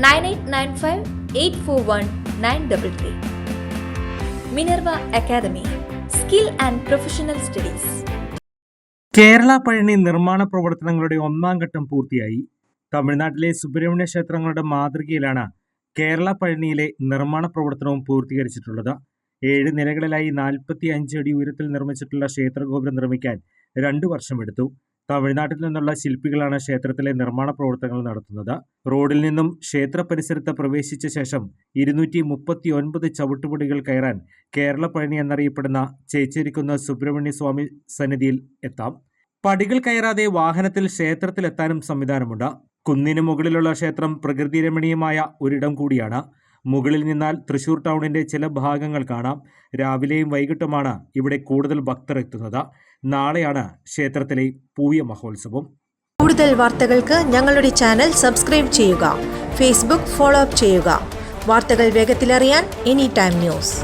nine eight nine five eight four one nine double three. Minerva academy skill and professional studies. Kerala Palani നിർമ്മാണ പ്രവർത്തനങ്ങളുടെ ഒന്നാം ഘട്ടം പൂർത്തിയായി. തമിഴ്നാട്ടിലെ സുബ്രഹ്മണ്യ ക്ഷേത്രങ്ങളുടെ മാതൃകയിലാണ് കേരള പഴനിയിലെ നിർമ്മാണ പ്രവർത്തനവും പൂർത്തീകരിച്ചിട്ടുള്ളത്. ഏഴ് നിലകളിലായി നാൽപ്പത്തി അഞ്ച് അടി ഉയരത്തിൽ നിർമ്മിച്ചിട്ടുള്ള ക്ഷേത്രഗോപുരം നിർമ്മിക്കാൻ രണ്ടു വർഷമെടുത്തു. തമിഴ്നാട്ടിൽ നിന്നുള്ള ശില്പികളാണ് ക്ഷേത്രത്തിലെ നിർമ്മാണ പ്രവർത്തനങ്ങൾ നടത്തുന്നത്. റോഡിൽ നിന്നും ക്ഷേത്ര പരിസരത്ത് പ്രവേശിച്ച ശേഷം ഇരുന്നൂറ്റി മുപ്പത്തി ഒൻപത് ചവിട്ടുപടികൾ കയറാൻ കേരള പഴനി എന്നറിയപ്പെടുന്ന ചേച്ചേരിക്കുന്ന സുബ്രഹ്മണ്യ സ്വാമി സന്നിധിയിൽ എത്താം. പടികൾ കയറാതെ വാഹനത്തിൽ ക്ഷേത്രത്തിലെത്താനും സംവിധാനമുണ്ട്. കുന്നിന് മുകളിലുള്ള ക്ഷേത്രം പ്രകൃതി രമണീയമായ ഒരിടം കൂടിയാണ്. മുകളിൽ നിന്നാൽ തൃശൂർ ടൗണിന്റെ ചില ഭാഗങ്ങൾ കാണാം. രാവിലെയും വൈകിട്ടുമാണ് ഇവിടെ കൂടുതൽ ഭക്തർ എത്തുന്നത്. നാളെയാണ് ക്ഷേത്രത്തിലെ പൂയ മഹോത്സവം. കൂടുതൽ വാർത്തകൾക്ക് ഞങ്ങളുടെ ചാനൽ സബ്സ്ക്രൈബ് ചെയ്യുക. ഫേസ്ബുക്ക് ഫോളോ അപ്പ് ചെയ്യുക. വാർത്തകൾ വേഗത്തിലറിയാൻ എനി ടൈം ന്യൂസ്.